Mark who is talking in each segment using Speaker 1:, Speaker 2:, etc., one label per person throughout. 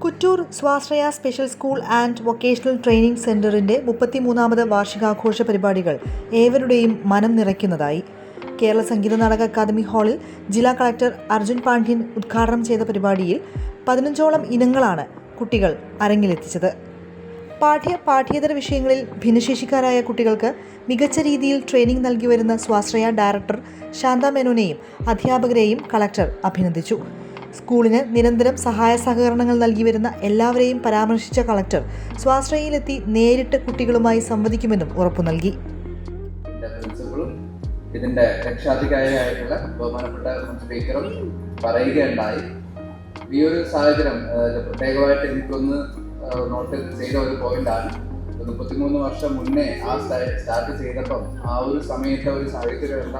Speaker 1: കുറ്റൂർ സ്വാശ്രയ special school and vocational training സെന്ററിന്റെ മുപ്പത്തിമൂന്നാമത് വാർഷികാഘോഷ പരിപാടികൾ ഏവരുടെയും മനം നിറയ്ക്കുന്നതായി കേരള സംഗീത നാടക അക്കാദമി ഹാളിൽ ജില്ലാ കളക്ടർ അർജുൻ പാണ്ഡ്യൻ ഉദ്ഘാടനം ചെയ്ത പരിപാടിയിൽ പതിനഞ്ചോളം ഇനങ്ങളാണ് കുട്ടികൾ അരങ്ങിലെത്തിച്ചത്. പാഠ്യ പാഠ്യേതര വിഷയങ്ങളിൽ ഭിന്നശേഷിക്കാരായ കുട്ടികൾക്ക് മികച്ച രീതിയിൽ ട്രെയിനിംഗ് നൽകി വരുന്ന സ്വാശ്രയ ഡയറക്ടർ ശാന്ത മേനോനെയും അധ്യാപകരെയും കളക്ടർ അഭിനന്ദിച്ചു. സ്കൂളിന് നിരന്തരം സഹായ സഹകരണങ്ങൾ നൽകി വരുന്ന എല്ലാവരെയും പരാമർശിച്ച കളക്ടർ സ്വാശ്രയയിലെത്തി നേരിട്ട് കുട്ടികളുമായി സംവദിക്കുമെന്നും ഉറപ്പു നൽകി
Speaker 2: ഇതിന്റെ രക്ഷാധികാരിയായിട്ടുള്ള ബഹുമാനപ്പെട്ട സ്പീക്കറും പറയുകയുണ്ടായി. ഈ ഒരു സാഹചര്യം പ്രത്യേകമായിട്ട് എനിക്കൊന്ന് നോട്ട് ചെയ്ത ഒരു പോയിന്റാണ് മുപ്പത്തിമൂന്ന് വർഷം മുന്നേ ആ സ്റ്റാർട്ട് ചെയ്തപ്പം ആ ഒരു സമയത്തെ ഒരു സാഹചര്യമല്ല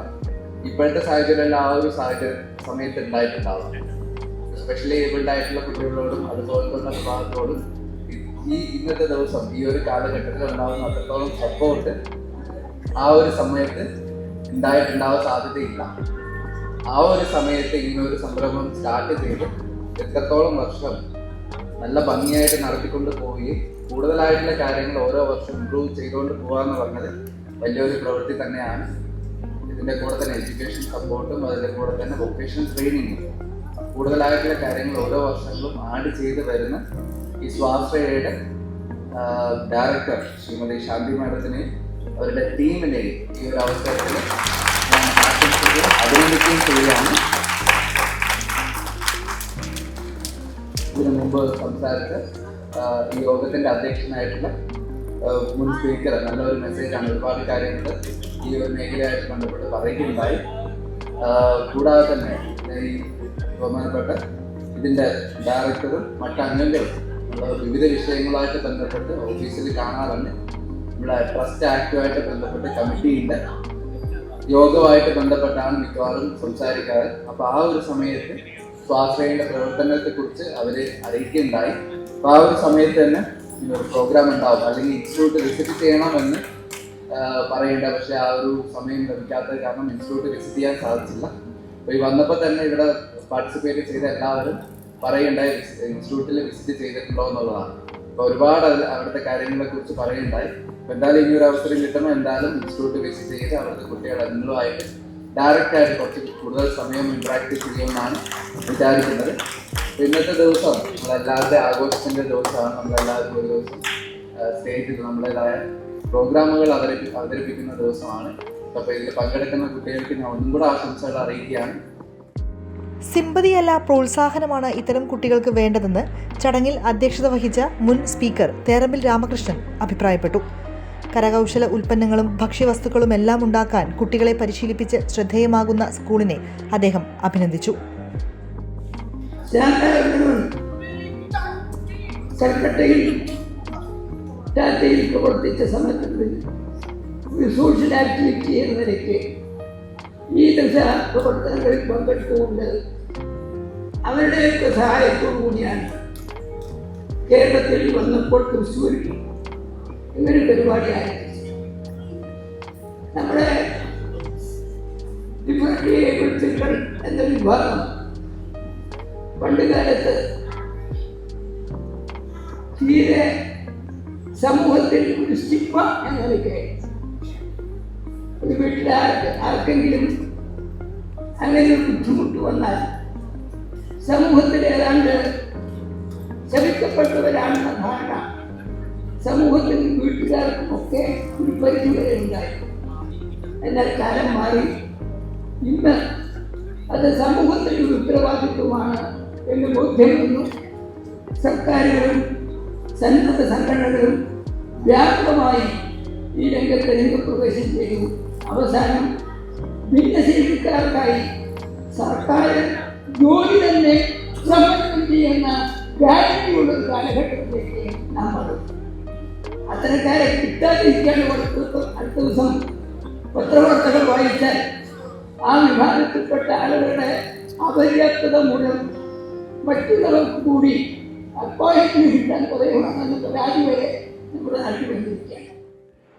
Speaker 2: ഇപ്പോഴത്തെ സാഹചര്യമല്ല ആ ഒരു സാഹചര്യം സമയത്ത് ഉണ്ടായിട്ടുണ്ടാവും സ്പെഷ്യലി ഏബിൾഡ് ആയിട്ടുള്ള കുട്ടികളോടും അതുപോലത്തെ വിഭാഗത്തോടും ഈ ഇന്നത്തെ ദിവസം ഈ ഒരു കാലഘട്ടത്തിൽ ഉണ്ടാകുന്ന അത്രത്തോളം സപ്പോർട്ട് ആ ഒരു സമയത്ത് ഉണ്ടായിട്ടുണ്ടാവാൻ സാധ്യതയില്ല. ആ ഒരു സമയത്ത് ഇങ്ങനെ ഒരു സംരംഭം സ്റ്റാർട്ട് ചെയ്ത്. എത്രത്തോളം വർഷം നല്ല ഭംഗിയായിട്ട് നടത്തിക്കൊണ്ട് പോവുകയും കൂടുതലായിട്ടുള്ള കാര്യങ്ങൾ ഓരോ വർഷം ഇമ്പ്രൂവ് ചെയ്തുകൊണ്ട് പോകാന്ന് പറഞ്ഞത് വലിയൊരു പ്രവൃത്തി തന്നെയാണ്. ഇതിന്റെ കൂടെ തന്നെ എഡ്യൂക്കേഷൻ സപ്പോർട്ടും അതിന്റെ കൂടെ തന്നെ വൊക്കേഷണൽ ട്രെയിനിങ്ങും കൂടുതലായിട്ടുള്ള കാര്യങ്ങൾ ഓരോ വർഷങ്ങളും ആഡ് ചെയ്ത് വരുന്ന ഈ സ്വാശ്രയയുടെ ഡയറക്ടർ ശ്രീമതി ശാന്തി മാഡത്തിനെയും അവരുടെ ടീമിനെയും ഈ ഒരു അവസരത്തിൽ ഞാൻ ആശംസിക്കുകയും അഭിനന്ദിക്കുകയും ചെയ്യുകയാണ് ഇതിനു മുമ്പ് സംസാരിച്ച് ഈ യോഗത്തിന്റെ അധ്യക്ഷനായിട്ടുള്ള മുൻ സ്പീക്കർ നല്ലൊരു മെസ്സേജാണ് ഒരുപാട് കാര്യങ്ങൾ ഈ ഒരു മേഖലയായിട്ട് ബന്ധപ്പെട്ട് പറയുകയുണ്ടായി. കൂടാതെ തന്നെ ഈ ബഹുമാനപ്പെട്ട ഇതിന്റെ ഡയറക്ടറും മറ്റ് അംഗങ്ങളും വിവിധ വിഷയങ്ങളായിട്ട് ബന്ധപ്പെട്ട് ഓഫീസിൽ കാണാറുണ്ട്. നമ്മുടെ ട്രസ്റ്റ് ആക്ടുമായിട്ട് ബന്ധപ്പെട്ട് കമ്മിറ്റിയുണ്ട് യോഗമായിട്ട് ബന്ധപ്പെട്ടാണ് മിക്കവാറും സംസാരിക്കാറ്. അപ്പോൾ ആ ഒരു സമയത്ത് സ്വാശ്രയുടെ പ്രവർത്തനത്തെക്കുറിച്ച് അവർ അറിയിക്കുകയുണ്ടായി. അപ്പോൾ ആ ഒരു സമയത്ത് തന്നെ ഒരു പ്രോഗ്രാം ഉണ്ടാവും. അല്ലെങ്കിൽ ഇൻസ്റ്റിറ്റ്യൂട്ട് വിസിറ്റ് ചെയ്യണമെന്ന് പറയേണ്ട. പക്ഷേ ആ ഒരു സമയം ലഭിക്കാത്തത് കാരണം ഇൻസ്റ്റിറ്റ്യൂട്ട് വിസിറ്റ് ചെയ്യാൻ സാധിച്ചില്ല. അപ്പോൾ ഈ വന്നപ്പോൾ തന്നെ ഇവിടെ പാർട്ടിസിപ്പേറ്റ് ചെയ്ത എല്ലാവരും പറയുണ്ടായി ഇൻസ്റ്റിറ്റ്യൂട്ടിൽ വിസിറ്റ് ചെയ്തിട്ടുണ്ടോ എന്നുള്ളതാണ്. അപ്പോൾ ഒരുപാട് അവിടുത്തെ കാര്യങ്ങളെക്കുറിച്ച് പറയുണ്ടായി. എന്തായാലും ഇനി ഒരു അവസരം കിട്ടുമ്പോൾ എന്തായാലും ഇൻസ്റ്റിറ്റ്യൂട്ട് വിസിറ്റ് ചെയ്ത് അവിടുത്തെ കുട്ടികളെ നിങ്ങളുമായിട്ട് ഡയറക്റ്റ് ആയിട്ട് കുറച്ച് കൂടുതൽ സമയം ഇൻട്രാക്ട് ചെയ്യുമെന്നാണ് വിചാരിക്കുന്നത്. ഇന്നത്തെ ദിവസം നമ്മളെല്ലാവരുടെ ആഘോഷത്തിന്റെ ദിവസമാണ്. നമ്മളെല്ലാവരും ഒരു ദിവസം സ്റ്റേജിൽ നമ്മളേതായ പ്രോഗ്രാമുകൾ അവതരി അവതരിപ്പിക്കുന്ന ദിവസമാണ്. അപ്പൊ ഇതിൽ പങ്കെടുക്കുന്ന കുട്ടികൾക്ക് ഞാൻ ഒന്നും കൂടെ ആശംസകൾ അറിയിക്കുകയാണ്.
Speaker 1: സിമ്പതിയല്ല പ്രോത്സാഹനമാണ് ഇത്തരം കുട്ടികൾക്ക് വേണ്ടതെന്ന് ചടങ്ങിൽ അധ്യക്ഷത വഹിച്ച മുൻ സ്പീക്കർ തേരമ്പിൽ രാമകൃഷ്ണൻ അഭിപ്രായപ്പെട്ടു. കരകൗശല ഉൽപ്പന്നങ്ങളും ഭക്ഷ്യവസ്തുക്കളും എല്ലാം ഉണ്ടാക്കാൻ കുട്ടികളെ പരിശീലിപ്പിച്ച് ശ്രദ്ധേയമാകുന്ന സ്കൂളിനെ അദ്ദേഹം അഭിനന്ദിച്ചു.
Speaker 3: സോഷ്യൽ ആക്ടിവിറ്റി അവരുടെയൊക്കെ സഹായത്തോടു കൂടിയാണ് കേരളത്തിൽ വന്നപ്പോൾ തൃശ്ശൂരിൽ ഇങ്ങനെ പരിപാടി ആരംഭിച്ചത് നമ്മുടെ ഏബിൾ എന്ന വിഭാഗം? പണ്ടുകാലത്ത് തീരെ സമൂഹത്തിൽ ഒരു സ്റ്റിഗ്മ എന്ന നിലയ്ക്ക് ഒരു വീട്ടിൽ ആർക്ക് ആർക്കെങ്കിലും അങ്ങനെ ഒരു ബുദ്ധിമുട്ട് വന്നാൽ സമൂഹത്തിൽ ഏതാണ്ട് ശമിക്കപ്പെട്ടവരാണെന്ന ധാരണ സമൂഹത്തിൽ വീട്ടുകാർക്കും ഒക്കെ ഒരു പരിധിവരെ ഉണ്ടായിരുന്നു എന്നാൽ കാലം മാറി. ഇന്ന് അത് സമൂഹത്തിന്റെ ഉത്തരവാദിത്വമാണ് എന്ന് ബോധ്യം സർക്കാരുകളും സന്നദ്ധ സംഘടനകളും വ്യാപകമായി ഈ രംഗത്ത് രംഗപ്രവേശം ചെയ്തു. അവസാനം ഭിന്നശേഷിക്കാർക്കായി സർക്കാർ ജോലി തന്നെ സമർപ്പണം ചെയ്യുന്ന ഗ്യാരണ്ടിയുള്ള കാലഘട്ടത്തിലേക്ക് നാം വന്നു. അത്തരക്കാരെ കിട്ടാതിരിക്കാൻ അടുത്ത ദിവസം പത്രവാർത്തകൾ വായിച്ചാൽ ആ വിഭാഗത്തിൽപ്പെട്ട ആളുകളുടെ അപര്യാപ്തത മൂലം മറ്റുള്ളവർക്ക് കൂടി അപ്പായത്തിന് കിട്ടാൻ കുറയുവാണെന്ന് പരാതി വരെ നമ്മുടെ നാട്ടിൽ വന്നിരിക്കുകയാണ്.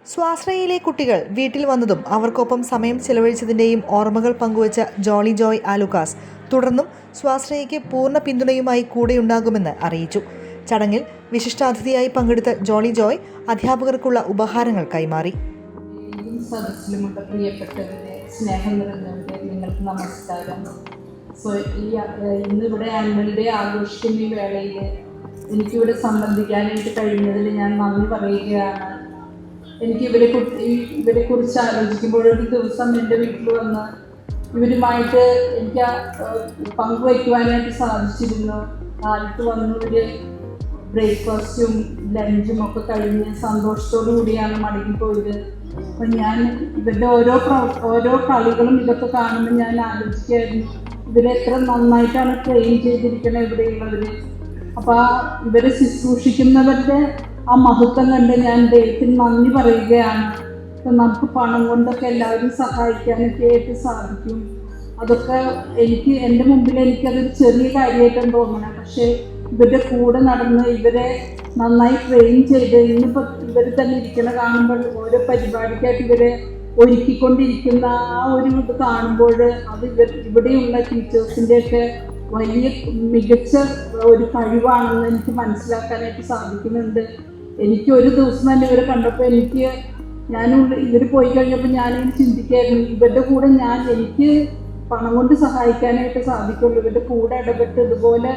Speaker 1: സ്വാശ്രയയിലെ കുട്ടികൾ വീട്ടിൽ വന്നതും അവർക്കൊപ്പം സമയം ചെലവഴിച്ചതിന്റെയും ഓർമ്മകൾ പങ്കുവച്ച ജോളി ജോയ് ആലുക്കാസ് തുടർന്നും സ്വാശ്രയയ്ക്ക് പൂർണ പിന്തുണയുമായി കൂടെയുണ്ടാകുമെന്ന് അറിയിച്ചു. ചടങ്ങിൽ വിശിഷ്ടാതിഥിയായി പങ്കെടുത്ത ജോളി ജോയ് അധ്യാപകർക്കുള്ള ഉപഹാരങ്ങൾ കൈമാറി.
Speaker 4: പ്രിയപ്പെട്ടവരെ നിങ്ങൾക്ക് നമസ്കാരം. ആനുവൽ ഡേ എനിക്കിവിടെ സംബന്ധിക്കാനായിട്ട് കഴിഞ്ഞതിൽ ഞാൻ നന്ദി പറയുകയാണ്. എനിക്ക് ഇവരെ ഇവരെ കുറിച്ച് ആലോചിക്കുമ്പോൾ ഒരു ദിവസം എന്റെ വീട്ടിൽ വന്ന് ഇവരുമായിട്ട് എനിക്ക് പങ്കുവയ്ക്കുവാനായിട്ട് സാധിച്ചിരുന്നു. കാലത്ത് വന്നു ഇവർ ബ്രേക്ക്ഫാസ്റ്റും ലഞ്ചും ഒക്കെ കഴിഞ്ഞ് സന്തോഷത്തോടു കൂടിയാണ് മടങ്ങിപ്പോയത് അപ്പം ഞാൻ ഇവരുടെ ഓരോ ഓരോ കളികളും ഇതൊക്കെ കാണുമ്പോൾ ഞാൻ ആലോചിക്കായിരുന്നു ഇവരെ എത്ര നന്നായിട്ടാണ് ട്രെയിൻ ചെയ്തിരിക്കണത് ഇവിടെയുള്ളവർ അപ്പോൾ ഇവരെ ശുശ്രൂഷിക്കുന്നവരുടെ ആ മഹത്വം കണ്ട് ഞാൻ ദൈവത്തിന് നന്ദി പറയുകയാണ്. ഇപ്പം നമുക്ക് പണം കൊണ്ടൊക്കെ എല്ലാവരും സഹായിക്കാനൊക്കെ ആയിട്ട് സാധിക്കും. അതൊക്കെ എനിക്ക് എന്റെ മുമ്പിൽ എനിക്കതൊരു ചെറിയ കാര്യമായിട്ടാണ് തോന്നണം. പക്ഷേ ഇവരുടെ കൂടെ നടന്ന് ഇവരെ നന്നായി ട്രെയിൻ ചെയ്ത് ഇന്നിപ്പോൾ ഇവർ തന്നെ ഇരിക്കണ കാണുമ്പോൾ ഓരോ പരിപാടിക്കായിട്ട് ഇവരെ ഒരുക്കിക്കൊണ്ടിരിക്കുന്ന ആ ഒരു ഇത് കാണുമ്പോൾ അത് ഇവർ ഇവിടെയുള്ള ടീച്ചേഴ്സിന്റെയൊക്കെ വലിയ മികച്ച ഒരു കഴിവാണെന്ന് എനിക്ക് മനസ്സിലാക്കാനായിട്ട് സാധിക്കുന്നുണ്ട്. എനിക്ക് ഒരു ദിവസം തന്നെ ഇവരെ കണ്ടപ്പോൾ എനിക്ക് ഞാൻ ഇവർ പോയി കഴിഞ്ഞപ്പോൾ ഞാനിങ്ങനെ ചിന്തിക്കായിരുന്നു ഇവരുടെ കൂടെ ഞാൻ എനിക്ക് പണം കൊണ്ട് സഹായിക്കാനായിട്ട് സാധിക്കുള്ളൂ ഇവരുടെ കൂടെ ഇടപെട്ട് ഇതുപോലെ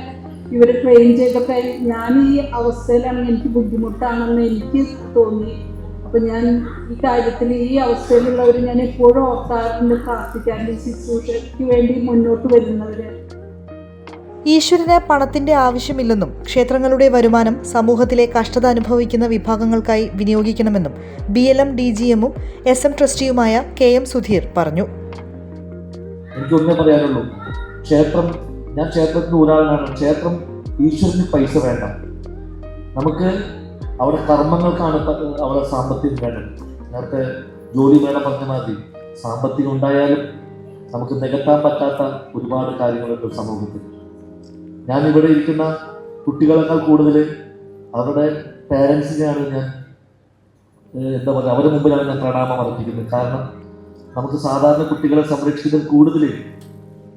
Speaker 4: ഇവരെ ട്രെയിൻ ചെയ്തപ്പോൾ ഞാൻ ഈ അവസ്ഥയിലാണെങ്കിൽ എനിക്ക് ബുദ്ധിമുട്ടാണെന്ന് എനിക്ക് തോന്നി. അപ്പം ഞാൻ ഈ കാര്യത്തിൽ ഈ അവസ്ഥയിലുള്ളവർ ഞാൻ എപ്പോഴും ഓർക്കാറുണ്ട് പ്രാർത്ഥിക്കാറുണ്ട് ഈ ശുശ്രൂഷയ്ക്ക് വേണ്ടി മുന്നോട്ട് വരുന്നവർ
Speaker 1: ഈശ്വരന് പണത്തിന്റെ ആവശ്യമില്ലെന്നും ക്ഷേത്രങ്ങളുടെ വരുമാനം സമൂഹത്തിലെ കഷ്ടത അനുഭവിക്കുന്ന വിഭാഗങ്ങൾക്കായി വിനിയോഗിക്കണമെന്നും B L M D G എമ്മും എസ് എം ട്രസ്റ്റിയുമായ കെ എം സുധീർ പറഞ്ഞു.
Speaker 5: എനിക്കൊന്നേ പറയാനുള്ളൂ. ക്ഷേത്രം ഞാൻ ക്ഷേത്രത്തിന് ഒരാളാണ് ക്ഷേത്രം ഈശ്വരന് പൈസ വേണ്ട. നമുക്ക് അവിടെ കർമ്മങ്ങൾക്കാണ് അവിടെ സാമ്പത്തികം വേണ്ടത്. നേരത്തെ ജോലി വേണം പറഞ്ഞ മാതിരി സാമ്പത്തികം ഉണ്ടായാലും നമുക്ക് നികത്താൻ പറ്റാത്ത ഒരുപാട് കാര്യങ്ങളുണ്ട് സമൂഹത്തിൽ. ഞാൻ ഇവിടെ ഇരിക്കുന്ന കുട്ടികളെക്കാൾ കൂടുതൽ അവരുടെ പേരൻസിനെയാണ് ഞാൻ എന്താ പറയുക അവരുടെ മുമ്പിലാണ് ഞാൻ പ്രണാമം അർപ്പിക്കുന്നത്. കാരണം നമുക്ക് സാധാരണ കുട്ടികളെ സംരക്ഷിക്കാൻ കൂടുതൽ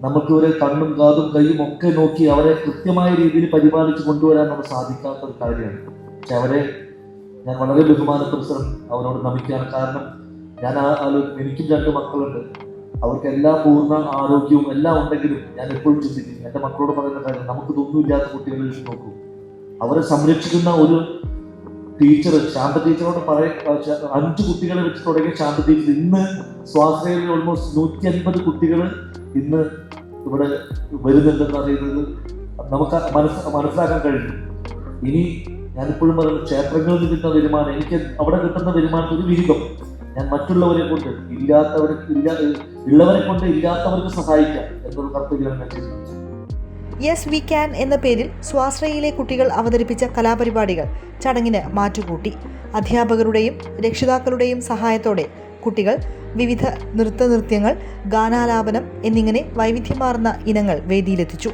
Speaker 5: നമുക്ക് ഇവരെ കണ്ണും കാതും കൈയും ഒക്കെ നോക്കി അവരെ കൃത്യമായ രീതിയിൽ പരിപാലിച്ച് കൊണ്ടുവരാൻ നമുക്ക് സാധിക്കാത്ത ഒരു കാര്യമാണ്. പക്ഷെ അവരെ ഞാൻ വളരെ ബഹുമാനപ്പെടുത്തണം അവരോട് നമിക്കാണ് കാരണം ഞാൻ എനിക്കും രണ്ട് മക്കളുണ്ട്. അവർക്ക് എല്ലാ പൂർണ ആരോഗ്യവും എല്ലാം ഉണ്ടെങ്കിലും ഞാൻ എപ്പോഴും ചിന്തിക്കും എന്റെ മക്കളോട് പറയുന്ന കാര്യം നമുക്ക് ഇല്ലാത്ത കുട്ടികളെ നോക്കൂ. അവരെ സംരക്ഷിക്കുന്ന ഒരു ടീച്ചർ ശാന്ത ടീച്ചറോട് പറയ അഞ്ച് കുട്ടികളെ വെച്ച് തുടങ്ങിയ ശാന്ത ടീച്ചർ ഇന്ന് സ്വാശ്രയിൽ ഓൾമോസ്റ്റ് നൂറ്റി അൻപത് കുട്ടികൾ ഇന്ന് ഇവിടെ വരുന്നുണ്ടെന്ന് അറിയുന്നത് നമുക്ക് മനസ്സ് മനസ്സിലാക്കാൻ കഴിഞ്ഞു ഇനി ഞാനിപ്പോഴും പറയുന്നത് ക്ഷേത്രങ്ങളിൽ കിട്ടുന്ന വരുമാനം എനിക്ക് അവിടെ കിട്ടുന്ന വരുമാനത്തിന് വിഹിതം. ഞാൻ മറ്റുള്ളവരെ കൊണ്ട് ഇല്ലാത്തവരെ ഇല്ലാ ഉള്ളവരെ കൊണ്ട് ഇല്ലാത്തവർക്ക് സഹായിക്കാം എന്നുള്ള കർത്തവ്യം ഞാൻ ചെയ്യുന്നു
Speaker 1: യെസ് വി ക്യാൻ എന്ന പേരിൽ സ്വാശ്രയിലെ കുട്ടികൾ അവതരിപ്പിച്ച കലാപരിപാടികൾ ചടങ്ങിന് മാറ്റുകൂട്ടി. അധ്യാപകരുടെയും രക്ഷിതാക്കളുടെയും സഹായത്തോടെ കുട്ടികൾ വിവിധ നൃത്ത നൃത്യങ്ങൾ ഗാനാലാപനം എന്നിങ്ങനെ വൈവിധ്യമാർന്ന ഇനങ്ങൾ വേദിയിലെത്തിച്ചു.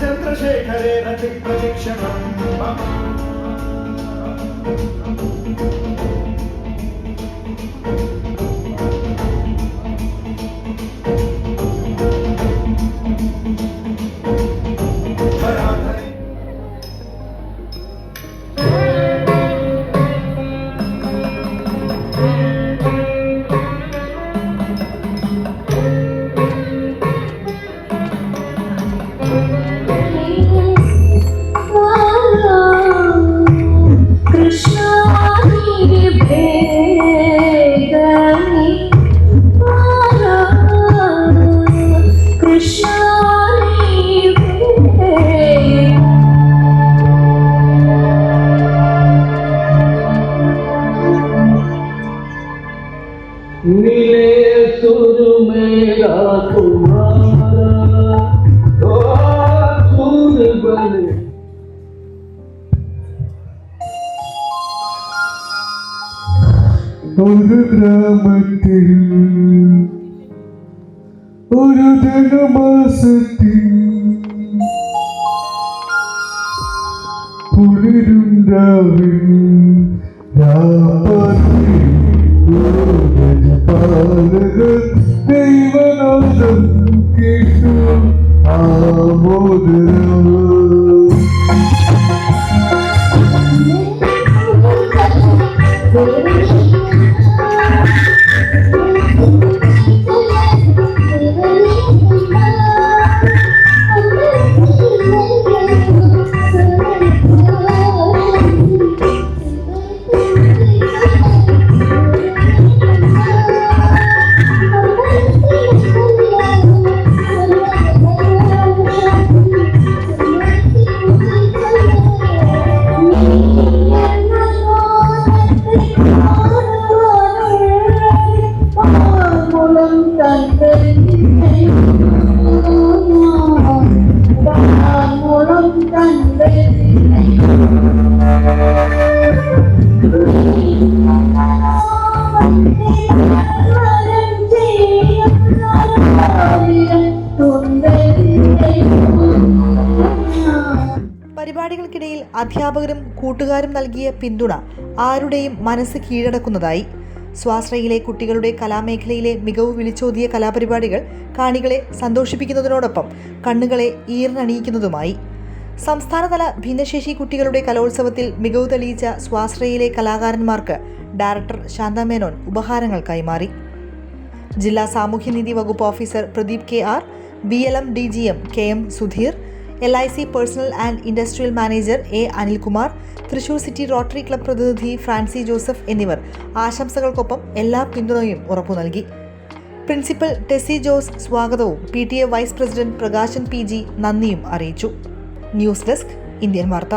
Speaker 5: ചന്ദ്രശേഖരേണ
Speaker 6: ദിക്പ്രദക്ഷിണം ഗ്രാമത്തിൽ ഒരു ജനമാസത്തിൽ പുലരും
Speaker 1: പരിപാടികൾക്കിടയിൽ അധ്യാപകരും കൂട്ടുകാരും നൽകിയ പിന്തുണ ആരുടെയും മനസ്സ് കീഴടക്കുന്നതായി. സ്വാശ്രയിലെ കുട്ടികളുടെ കലാമേഖലയിലെ മികവ് വിളിച്ചോതിയ കലാപരിപാടികൾ കാണികളെ സന്തോഷിപ്പിക്കുന്നതിനോടൊപ്പം കണ്ണുകളെ ഈർന്നണിയിക്കുന്നതുമായി. സംസ്ഥാനതല ഭിന്നശേഷി കുട്ടികളുടെ കലോത്സവത്തിൽ മികവ് തെളിയിച്ച സ്വാശ്രയിലെ കലാകാരന്മാർക്ക് ഡയറക്ടർ ശാന്ത മേനോൻ ഉപഹാരങ്ങൾ കൈമാറി ജില്ലാ സാമൂഹ്യനീതി വകുപ്പ് officer Pradeep K R B L M D G M K M Sudheer L I C personnel and industrial manager A Anilkumar Thrissur city rotary club പ്രതിനിധി ഫ്രാൻസി ജോസഫ് എന്നിവർ ആശംസകൾക്കൊപ്പം എല്ലാ പിന്തുണയും ഉറപ്പു നൽകി. പ്രിൻസിപ്പൽ ടെസി ജോസ് സ്വാഗതവും P T A vice president Prakashan P G നന്ദിയും അറിയിച്ചു. News desk Indian വാർത്ത.